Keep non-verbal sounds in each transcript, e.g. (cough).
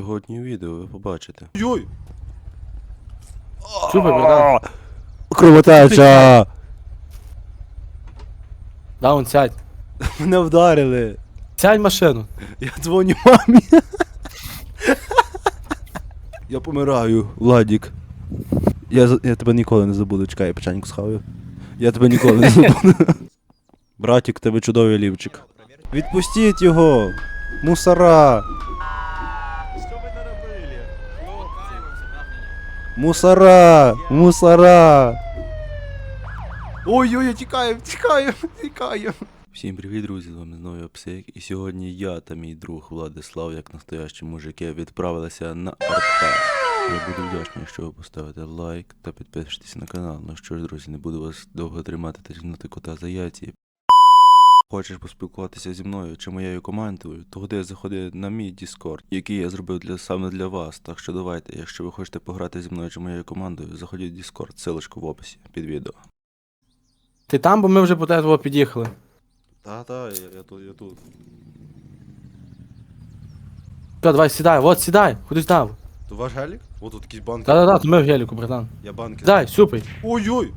Сьогодні у відео ви побачите. Йой! Чупи, братан. Кровотеча! Даун, сядь. (laughs) Мене вдарили. Сядь в машину. Я дзвоню мамі. Я помираю, Владік. Я, за- я тебе ніколи не забуду. Чекай, я печеньку схаваю. Я тебе ніколи не забуду. Братік, в тебе чудовий лівчик. Відпустіть його! Мусора! Що ви наробили? Мусора! Мусора! Ой-ой, я тікаю, тікаю, (laughs) тікаю. Всім привіт, друзі! З вами знову я Псик. І сьогодні я та мій друг Владислав, як настоящі мужики, відправилися на арте. Я буду вдячний, якщо ви поставите лайк та підпишетесь на канал. Ну що ж, друзі, не буду вас довго тримати та жінати кота за яйці. Хочеш поспілкуватися зі мною чи моєю командою, то ходи заходи на мій Discord, який я зробив для саме для вас. Так що давайте, якщо ви хочете пограти зі мною чи моєю командою, заходіть в Discord, ссылочку в описі під відео. Ти там, бо ми вже по тебе під'їхали. Та, та, я, я тут, я тут. Все, давай сідай, от сідай, кудись дав. То ваш гелік? О, тут якісь банки. Да-да-да, то ми в геліку, братан. Я банки. Сідай, сюпай. Ой-ой!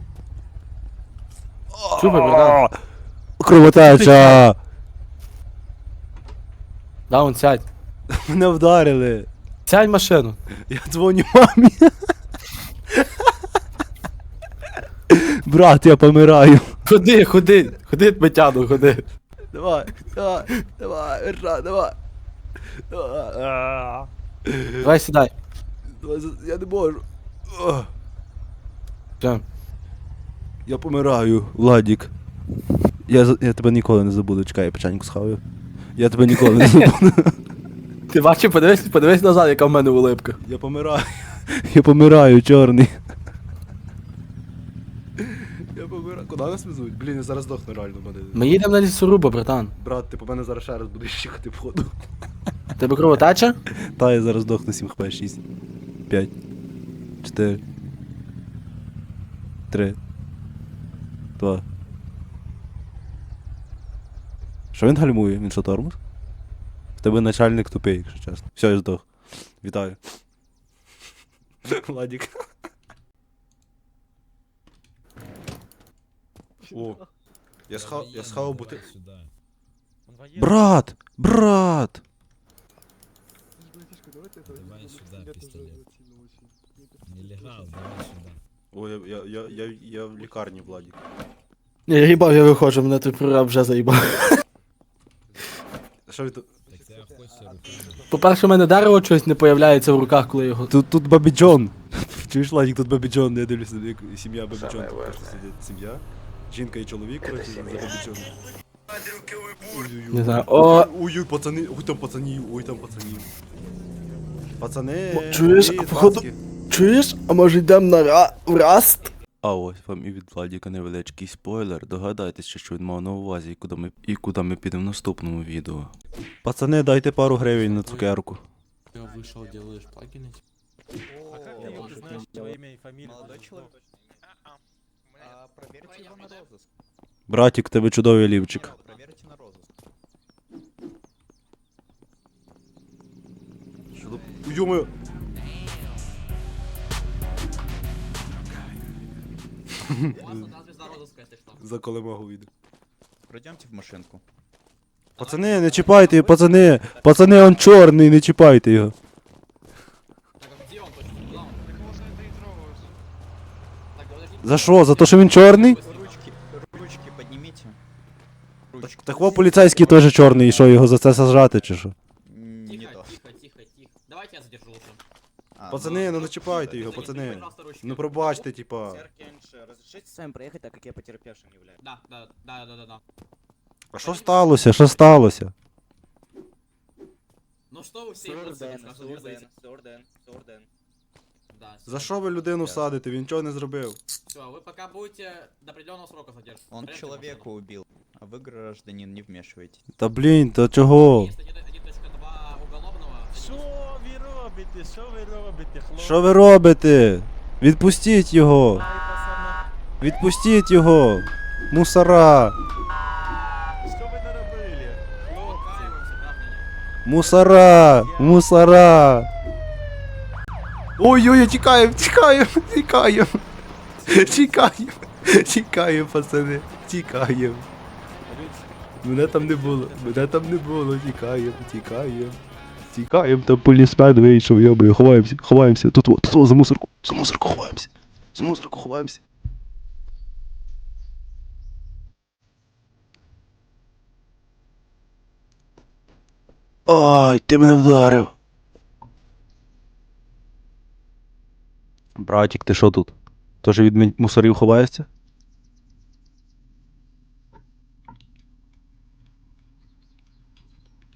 Сюпай, братан. Кровотеча! Даун, сядь. (laughs) Мене вдарили. Сядь в машину. Я дзвоню мамі. Брат, я помираю. Ходи, ходи, ходи, Тетяну, ходи. Давай, давай, давай, Верша, давай. Давай. А. Давай сідай. Давай, Я не можу. Все. Я помираю, Владік. Я, за- я тебе ніколи не забуду. Чекай, я печеньку схаваю. Я тебе ніколи не забуду. (laughs) Ти бачив, подивись, подивись назад, яка в мене улипка. Я помираю. Я помираю, чорний. Я помираю. Куди нас везуть? Блін, я зараз здохну реально мене. Ми їдемо на лісорубу, братан. Брат, ти по мене зараз ще раз будеш їхати походу. Тебе кровотеча? Та я зараз здохну 7 хп, 6. 5. 4. 3. 2. Що він гальмує? Він що тормоз? В тебе начальник тупий, якщо чесно. Все, я здох. Вітаю. Владік. О. Я схав, я схавав бути. Брат! Брат! Давай сюда пистолет. Нелегал, давай сюда. Ой, я, я, я, я, я в лікарні, Владік. Я їбав, я виходжу, мене той прораб вже заїбав. Що ви тут? По-перше, у мене дерево щось не появляється в руках, коли його. Тут, тут Бабі Джон. (laughs) Чуєш, Владік, тут Бабі Джон, я дивлюся, як сім'я Бабі Джон тут просто сидить. Сім'я. Жінка і чоловік, коротше, за Бабі Джон. Не знаю. О, Ой, ой, пацани, ой, там пацанів, ой, там пацанів. Пацани, чуєш, походу- пацки. чуєш? А може йдемо на ра... в раст? А ось вам і від Владіка невеличкий спойлер. Догадайтеся, що він мав на увазі і куди ми, і куди ми підемо в наступному відео. Пацани, дайте пару гривень на цукерку. вышел, делаешь плагины. А как ты его знаешь, его имя и фамилия? Молодой человек. А, проверьте его на розыск. Братік, в тебе чудовий лівчик. Проверьте на розыск. Йо-моє. За колемагу йде. Пройдемте в машинку. Пацани, не чіпайте, його, пацани! Пацани, он чорний, не чіпайте його. За що? За те, що він чорний? Ручки, ручки поднимите. Ручки. Так во поліцейський теж чорний, і що, його за це сажати чи що? М, Не Тихо, то. тихо, тихо, тихо. Давайте я задержу лучше. А, Пацани, ну не чіпайте його, пацани. Ну пробачте, типа. разрешите с вами проехать, так как я потерпевшим являюсь? Да, да, да, да, да, да. А що сталося? Що сталося? Ну что вы все эмоции Сурден, сразу вырезаете? сурден, сурден, сурден. Да. За що ви людину садите? Він чого не зробив? Все, вы пока будете до определенного срока задержаны. Он человека убил, а вы, гражданин, не вмешиваетесь. Та блін, та чого? Есть 1.2 уголовного. Що ви робите? Що ви робите, хлопці? Що ви робите? Відпустіть його! Відпустіть його! Мусора! Що ви наробили? Хлопці. Мусора! Мусора! Ой-ой, тікаємо, тікаємо, тікаємо. Тікаємо. Тікаємо, пацани. Тікаємо. Мене там не було, мене там не було, тікаємо, тікаємо. Тікаємо, там полісмен вийшов, йобою, ховаємося, ховаємося. Тут, тут о, за мусорку, за мусорку ховаємося. За мусорку ховаємося. Ой, ти мене вдарив. Братик, ти що тут? Тоже від мусорів ховаєшся?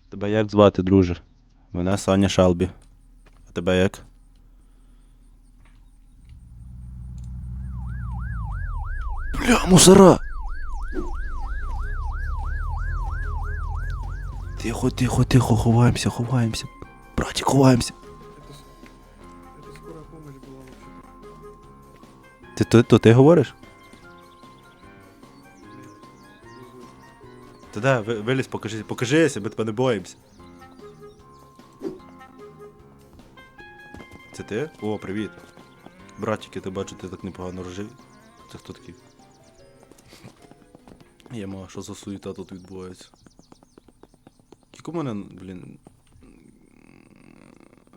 Тебе як звати, друже? Мене Саня Шалбі. А тебе як? Бля, мусора! Тихо, тихо, тихо, ховаємося, ховаємося. Братик, ховаємося. Ти то, то ти говориш? Та да, ви- вилізь, покажи, покажися, ми тебе не боїмося. Це ти? О, привіт. Братики, ти бачу, ти так непогано рожив. Це хто такий? Яма, що за суєта тут відбувається? Скільки у мене, блін.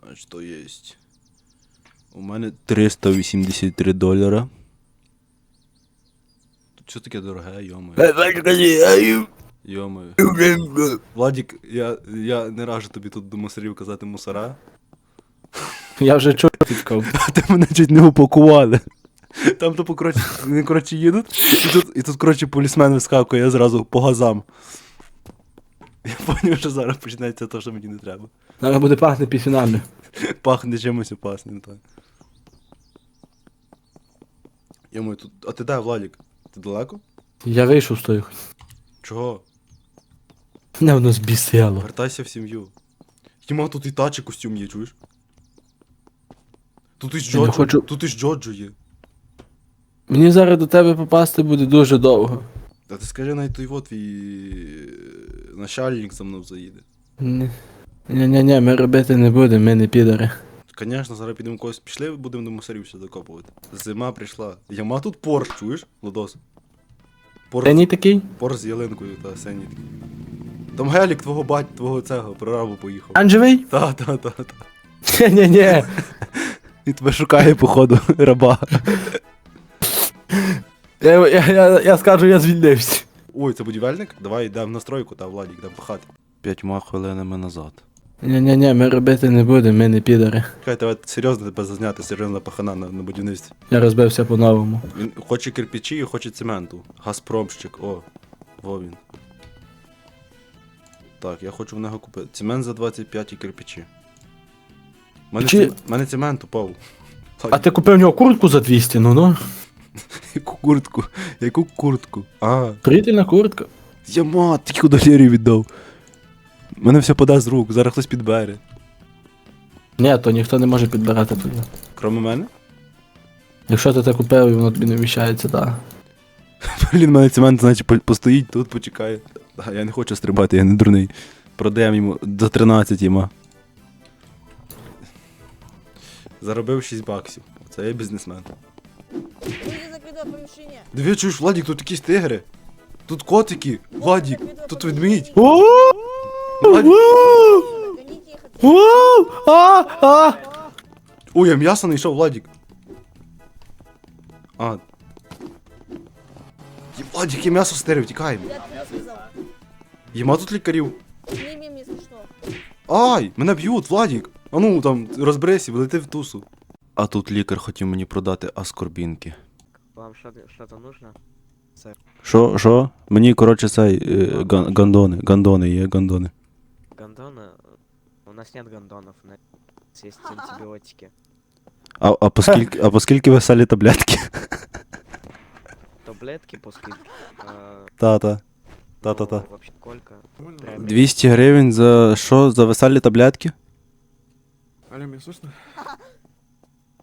А що єсть? У мене 383 долара. Тут що таке дороге, йомаю. Йомаю. Владік, я, я не раджу тобі тут до мусорів казати мусора. Я вже чув підков. (laughs) А ти мене чуть не упакували. Там то коротше, вони коротше їдуть, і тут, і тут коротше, полісмен вискакує зразу по газам. Я зрозумів, що зараз почнеться те, що мені не треба. Зараз буде пахне пісюнами. Пахне чимось опасним, так. Йому тут. А ти де, Владік? Ти далеко? Я вийшов з тою. Чого? Не воно збісило. Вертайся в сім'ю. Йому тут і тачі костюм є, чуєш? Тут і Я Джоджо, хочу- тут і Джоджо є. Мені зараз до тебе попасти буде дуже довго. Та ти скажи навіть той вот твій е, начальник за мною заїде. Ні. Ні-ні-ні, ми робити не будемо, ми не підари. Звісно, зараз підемо когось пішли, будемо до мусорів все докопувати. Зима прийшла. Яма тут порш, чуєш, Владос? Порш, Ти не такий? порш з ялинкою та синій такий. Там гелік твого бать, твого цього прорабу поїхав. Анжевий? Та, та, та, та. Ні-ні-ні. (laughs) І тебе шукає, походу, (laughs) раба. Я, я, я, я скажу, я звільнився. Ой, це будівельник? Давай йдемо в настройку, та Владік, йдемо пахати. П'ятьма хвилинами назад. Ні-ні-ні, ми робити не будемо, ми не підари. Хай тебе серйозно тебе зазняти, серйозна пахана на, на будівництві. Я розбився по-новому. Він хоче кирпичі і хоче цементу. Газпромщик, о. Во він. Так, я хочу в нього купити. Цемент за 25 і кирпичі. Мене, Чи- цем... мене цемент упав. А ти купив в нього куртку за 200, ну ну. Яку куртку? Яку куртку? А, Приятельна куртка. я мат, тільки долярів віддав. Мене все подасть з рук, зараз хтось підбере. Ні, то ніхто не може підбирати тоді. Кроме мене? Якщо ти це купив і воно тобі не вміщається, так. (laughs) Блін, мене цемент, значить, по- постоїть тут, почекає. А я не хочу стрибати, я не дурний. Продаємо йому за 13 йма. Заробив 6 баксів. Це я бізнесмен. Диви, чуєш, Владік, тут якісь тигри. Тут котики. Владік, тут ведмідь. Ой, я м'ясо знайшов, Владік. А. Владік, я м'ясо стерев, тікаємо. Єма тут лікарів. Ай, мене б'ють, Владік. А ну там, розберися, влети в тусу. А тут лікар хотів мені продати аскорбінки. Вам что- что-то нужно? Що, що? Мені, коротше, цей е, ган- гандони, гандони є, гандони. Гондоны? У нас нет гондонов, у нас есть антибиотики. А, а по скільки, а по скільки веселі таблетки? Таблетки по Та-та. Та-та-та. ну, Вообще сколько? 200 гривень за що? За веселі таблетки? Алло, меня слышно?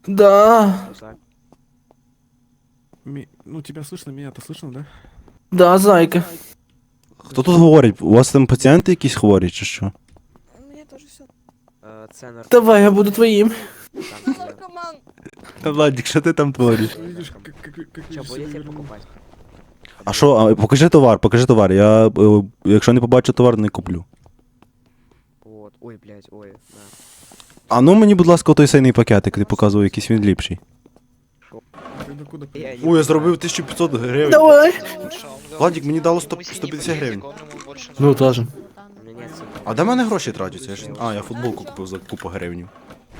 Да, так. Ми- Ну, тебя слышно, меня-то слышно, да? да, зайка. Хто тут говорить? У вас там пацієнти якісь хворі чи що? Мне Це нар... Давай, я буду твоїм. там, це- Наркоман. Владик, що ти там твориш? Видишь, как, как, как Чо, я себя будете вернул. покупати? А що, а, покажи товар, покажи товар. Я, е, якщо не побачу товар, не куплю. Вот. Ой, блядь, ой. На. А ну мені, будь ласка, той сейний пакетик, ти показував, якийсь він ліпший. Ты Я зробив 1500 гривень. Давай. Владик, мені дало 100, 150 гривень. Ну, теж. А де в мене гроші тратяться? Я ж... А, я футболку купив за купу гривень.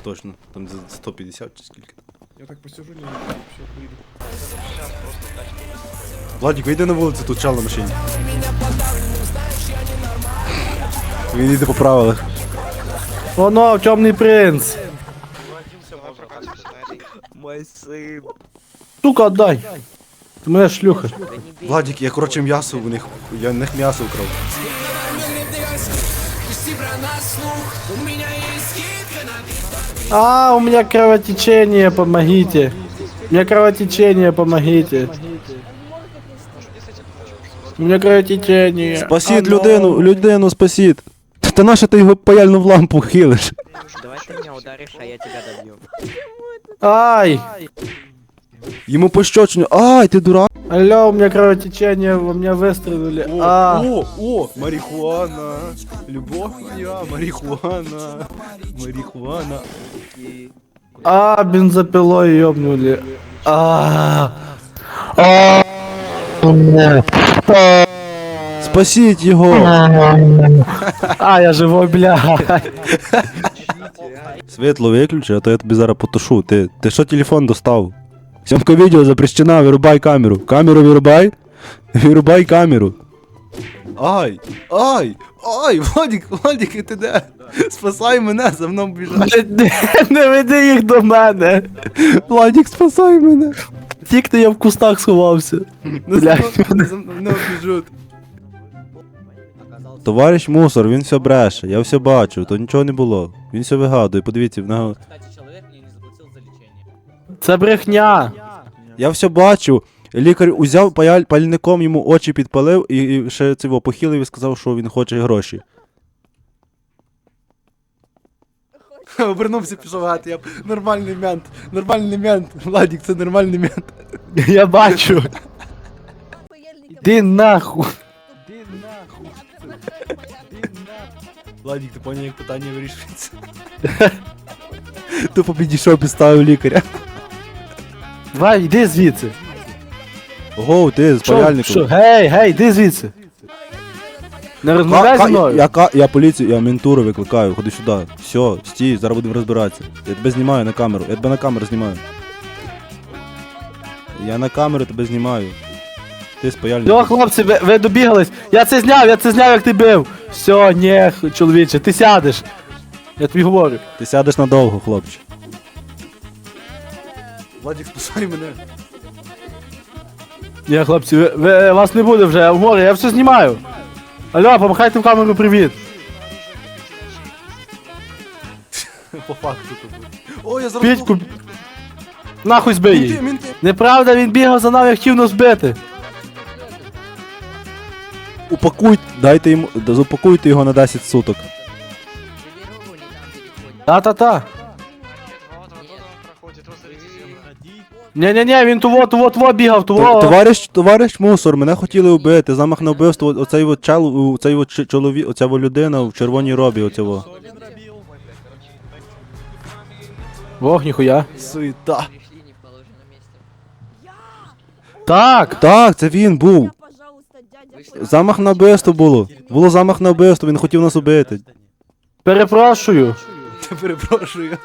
Точно, там за 150 чи скільки. Я так посижу, не все, выйду. Владик, вийди на вулицю, тут чал на машині. Він йде по правилах. Воно, темний принц. Мой син. Сука, отдай. Ти моя шлюха. Владик, я коротше м'ясо у них. Я в них м'ясо украв. А, у меня кровотечение, помогите. У меня кровотечение, помогите. У меня кровотечение. Спасіть людину, людину спасіть Та наша ти його паяльну в лампу хилиш? Давай ты меня ударишь, а я тебя добью. Ай! Йому пощочину. Ай, ти дурак. Алло, у меня кровотечение, у меня выстрелили. А, о, о, марихуана. Любов моя, марихуана. Марихуана. а, бензопилой ёбнули. А, Спасіть його. а, я живой, бля. Світло виключи, а то я тобі зараз потушу. Ти, ти що телефон достав? Сьомка відео запрещена, вирубай камеру. Камеру вирубай. Вирубай камеру. Ай! Ай! Ай! Владик, Владик, і ти де? Спасай мене, за мною біжать. Не, не веди їх до мене. Владик, спасай мене. Тільки я в кустах сховався. Блядь. За мною біжуть. Товариш мусор, він все бреше, я все бачу, то нічого не було. Він все вигадує, подивіться, в нього. Це брехня. Я все бачу. Лікар узяв паяль, пальником йому очі підпалив і, і ще цього похилив і сказав, що він хоче гроші. (laughs) Обернувся пішов гати, я нормальний мент, нормальний мент. Владік, це нормальний мент. (laughs) Я бачу. (laughs) Ти нахуй. Владік, ти поняв, як питання вирішується. Тупо підійшов, підставив лікаря. Давай, йди звідси. Гоу, ти з Що, паяльником. що? Гей, гей, йди звідси. Не розмовляй зі мною. Я, ка- я поліцію, я ментуру викликаю, ходи сюди. Все, стій, зараз будемо розбиратися. Я тебе знімаю на камеру, я тебе на камеру знімаю. Я на камеру тебе знімаю. Ти з паяльником. Хлопці, ви, ви добігались. Я це зняв, я це зняв, як ти бив. Все, ні, чоловіче, ти сядеш. Я тобі говорю. Ти сядеш надовго, хлопче. Владик, спасай мене. Ні, хлопці, ви, ви, вас не буде вже, я в морі, я все знімаю. Алло, помахайте в камеру привіт. По факту тобі. О, я зараз. Пітьку. Нахуй збий її. Мінти, мінти. Неправда, він бігав за нами, хотів нас збити. Упакуй, дайте йому, да, запакуйте його на 10 суток. Та-та-та. Ні-ні-ні, він того, того, того бігав, То- Товариш, товариш мусор, мене хотіли вбити. Замах на вбивство. Оцей от чел, оцей от чоловік, оця во людина в червоній робі, оцього. Что? Ох, ніхуя. Суета. Так. Так, це він був. Замах на вбивство було. Було замах на вбивство, він хотів нас убити. Перепрошую. (laughs) Перепрошую.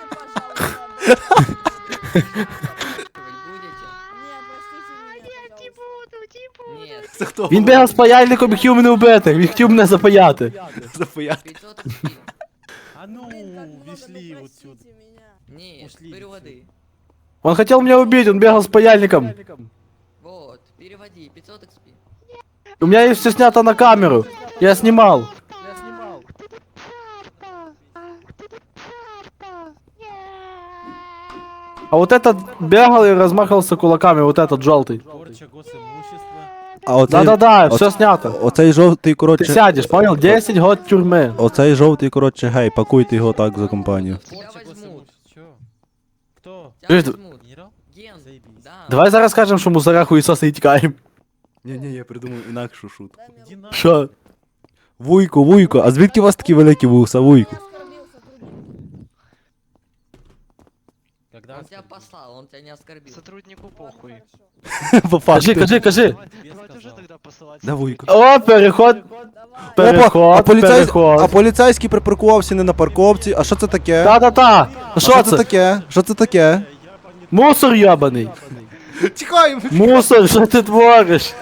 Це хто? Він бігав з паяльником і хотів мене вбити. Він хотів мене запаяти. Запаяти. А ну, вішли отсюда. Нет, Ушли. переводы. Он хотел меня убить, он бегал с паяльником. Вот, переводи, 500 XP. У меня есть все снято на камеру. Я снимал. А вот этот бегал и размахивался кулаками, вот этот желтый. Порча госимущества. А оцей, Да-да-да, оце- все снято. оцей жовтий, Ти коротше. сядеш, понял? 10 год тюрми. Оцей жовтий, коротше, гей, пакуйте його так за компанію. Тебя возьмут. Чё? Кто? Тебя Чуешь, возьмут. Генерал? Ген. Заебись. Да. Давай зараз скажемо, що мусора хуїсоси і тікаємо. Ні, ні, я придумав інакшу шутку. Що? Вуйку, вуйку, а звідки у вас такі великі вуса, сотрудника. Когда Он тебя послал, он тебя не оскорбил. Сотруднику похуй. (laughs) По Кажи, факту. кажи, кажи. Тебе Давайте уже тогда посылать. Да, вуйку. О, переход. Переход, а, поліцай... переход. а поліцейський припаркувався не на парковці. А що це таке? Та-та-та. А Що це? таке? Що це таке? Мусор йобаний. Тікаємо! Мусор, що ти твориш?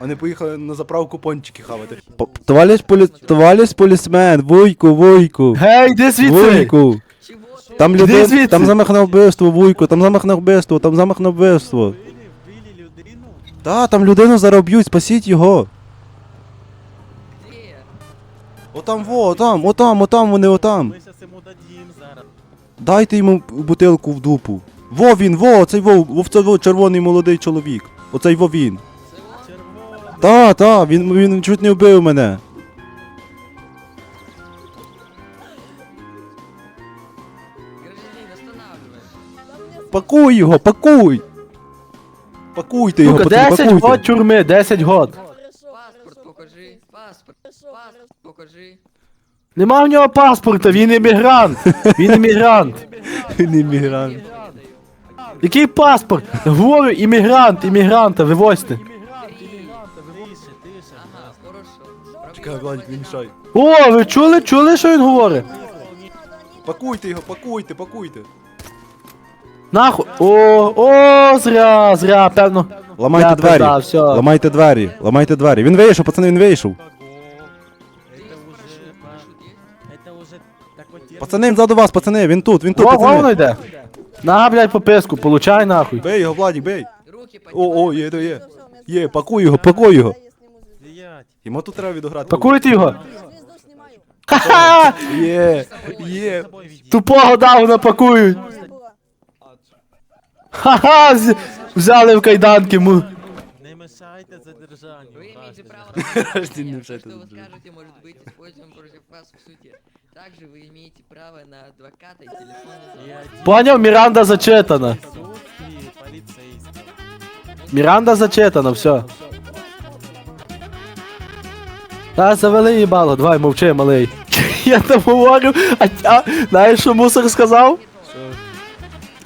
Вони поїхали на заправку пончики хавати. Товариш, полі... Товариш полісмен, вуйку, вуйку. Гей, де звідси? Вуйку. Там Іди люди, звідси. там замах на вбивство, вуйку, там замах на вбивство, там замах на вбивство. Та, там людину зараз б'ють, спасіть його. Отам, во, отам, отам, отам, вони отам. Ми сейчас йому дадим зараз. Дайте йому бутилку в дупу. Во він, во, оцей во, во, це во, червоний молодий чоловік. Оцей во він. Червоний. Та, та, він, він чуть не вбив мене. Гражданин, останавливай. Пакуй його, пакуй! Пакуйте його, Сука, пацани, 10 год тюрми, 10 год. Паспорт покажи. Паспорт. Паспорт покажи. Нема в нього паспорта, він іммігрант. Він іммігрант. Він іммігрант. Який паспорт? Говорю, іммігрант, іммігранта, вивозьте. Тише, тише. Ага, хорошо. Чекай, Владик, не мішай. О, ви чули, чули, що він говорить? Пакуйте його, пакуйте, пакуйте. Нахуй. О, о, зря, зря, певно. Ламайте Я двері. пизда. Ламайте двері, ламайте двері. Він вийшов, пацани, він вийшов. такой термин. Пацани, ззаду вас, пацани, він тут, він тут, Во, воно пацани. йде. На, блядь, пописку, получай нахуй. Бей його, Владик, бей. Руки поднимай. О, о, є, то є. Є, пакуй його, пакуй його. Я сниму звезду. Стоять. Йому тут треба відограти. Пакуйте його. Звезду снимаю. Ха-ха! Є, За є. собой веди. Тупого давно пакують. Не было. Ха-ха! з- Взяли в кайданки. Му. Не мешайте задержанию. Вы имеете граждане. право на Гражданин, обвинение. что Все, это что вы за- скажете, может быть использовано против вас в суде. Также вы имеете право на адвоката и Поняв, Міранда зачитана. Міранда зачитана, все. Та завели їбало, давай мовчи, малий. (laughs) Я там говорю, а, а знаєш, що мусор сказав?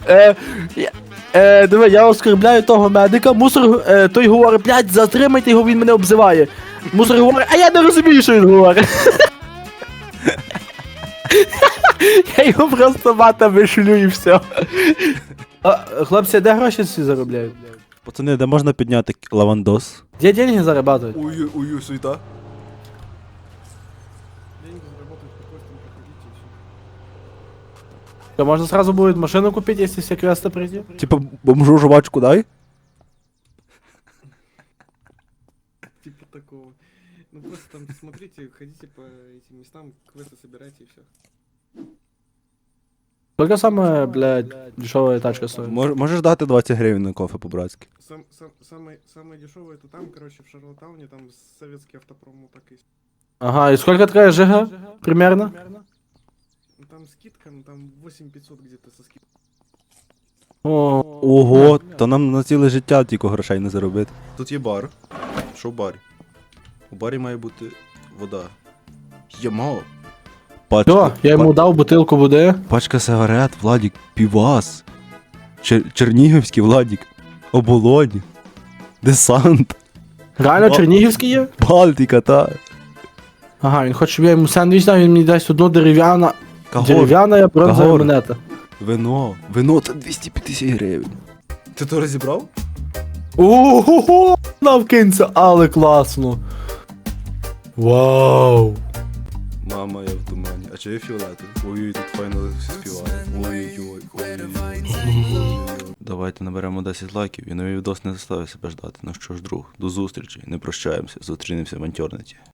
Е, я- е, диви, я оскорбляю того медика, мусор е, той говорить, блядь, затримайте його, він мене обзиває. Мусор говорить, а я не розумію, що він говорить. (laughs) Я його просто матами шлю і все. А, хлопці, де гроші всі заробляють? Пацани, де можна підняти лавандос? Где деньги зарабатывать? Ую, ую, суета. То можно сразу будет машину купить, если все квесты пройти? Типа бомжу жвачку дай? Типа такого. Ну просто там смотрите, ходите по этим местам, квесты собирайте и все. Сколько самая, блядь, дешевая тачка стоит? Мож, можеш дати 20 гривень на кофе по-братськи? Сам, сам, самое, самое дешевое это там, короче, в Шарлотауне, там советский автопром вот так есть. Ага, и сколько такая жига? Примерно? Ну, там скидка, ну там 8500 где-то со скидкой. О, Ого, то нам на ціле життя тільки грошей не заробити. Тут є бар. Що в барі? У барі має бути вода. Ємо. Пачка, Все, я ему дал бутылку воды. пачка сигарет, Владік, півас. Чер- Чернігівський Владік. Оболонь. Десант. Реально О. Чернігівський є? Балтика, та. Ага, він хоче, щоб я йому сендвіч дав, він мені дасть одну дерев'яна, Кагор. дерев'яна бронзова Кагор. монета. Вино. Вино це 250 гривень. Ти то розібрав? Ого, навкинься, але класно. Вау. Мама, я в тумані. А чи є фіолетовий? Ой, тут файно всі. Ой-ой-ой. ой-ой-ой. Давайте наберемо 10 лайків і новий відос не заставить себе ждати. Ну що ж, друг, до зустрічі. Не прощаємося, зустрінемося в антернеті.